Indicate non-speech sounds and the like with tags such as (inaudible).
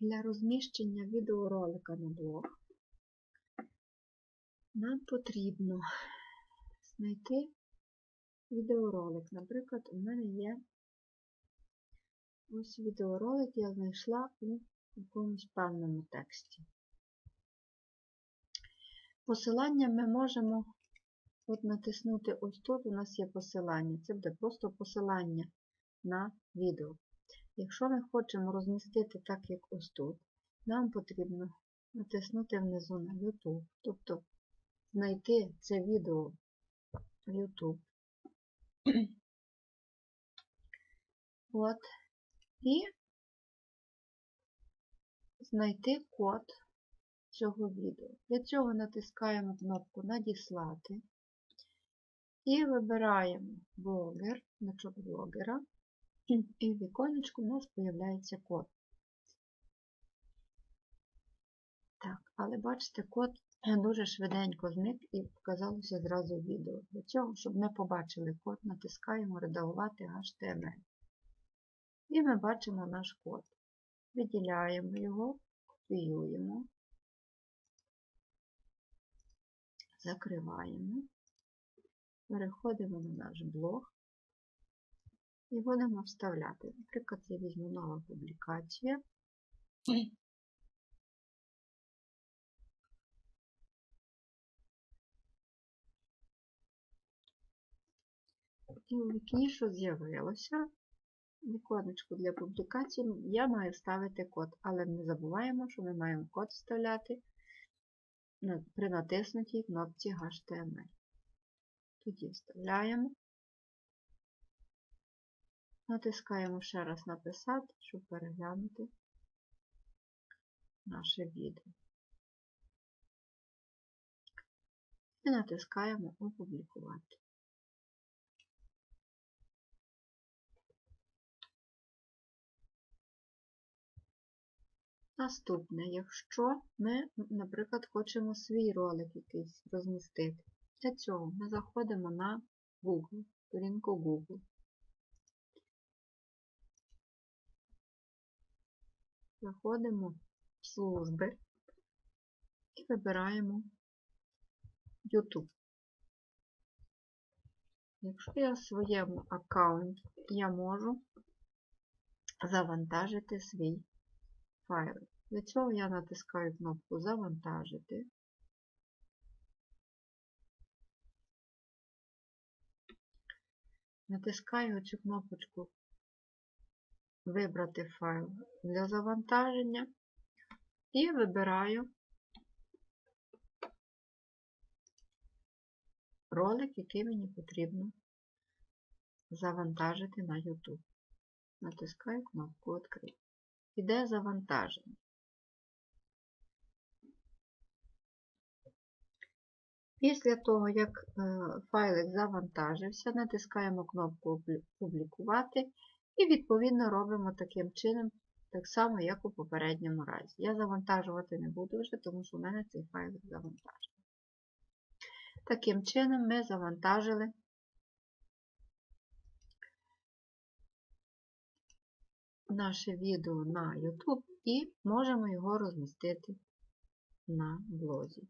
для розміщення відеоролика на блог нам потрібно знайти відеоролик. Наприклад, у мене є ось відеоролик, я знайшла у якомусь певному тексті. Посилання ми можемо от натиснути ось тут, у нас є посилання. Це буде просто посилання на відео. Якщо ми хочемо розмістити так, як ось тут, нам потрібно натиснути внизу на YouTube, тобто знайти це відео в YouTube. (clears throat) От. І знайти код цього відео. Для цього натискаємо кнопку Надіслати і вибираємо блогер, значок блогера, і в віконечку у нас з'являється код. Так, але бачите, код (clears throat) дуже швиденько зник і показалося зразу відео. Для цього, щоб ми побачили код, натискаємо Редагувати HTML. І ми бачимо наш код. Виділяємо його, копіюємо, закриваємо, переходимо на наш блог і будемо вставляти. Наприклад, я візьму нова публікація. І у вікні, що з'явилося, віконечку для публікації, я маю вставити код, але не забуваємо, що ми маємо код вставляти при натиснутій кнопці HTML. Тоді вставляємо, натискаємо ще раз написати, щоб переглянути наше відео. І натискаємо Опублікувати. Наступне, якщо ми, наприклад, хочемо свій ролик якийсь розмістити, для цього ми заходимо на Google, сторінку Google. Заходимо в служби і вибираємо YouTube. Якщо я в своєму аккаунті, я можу завантажити свій файл. Для цього я натискаю кнопку Завантажити. Натискаю цю кнопочку Вибрати файл для завантаження і вибираю ролик, який мені потрібно завантажити на YouTube. Натискаю кнопку Відкрити. Іде завантаження. Після того, як файлик завантажився, натискаємо кнопку Публікувати і, відповідно, робимо таким чином, так само, як у попередньому разі. Я завантажувати не буду вже, тому що в мене цей файлик завантажений. Таким чином, ми завантажили наше відео на YouTube і можемо його розмістити на блозі.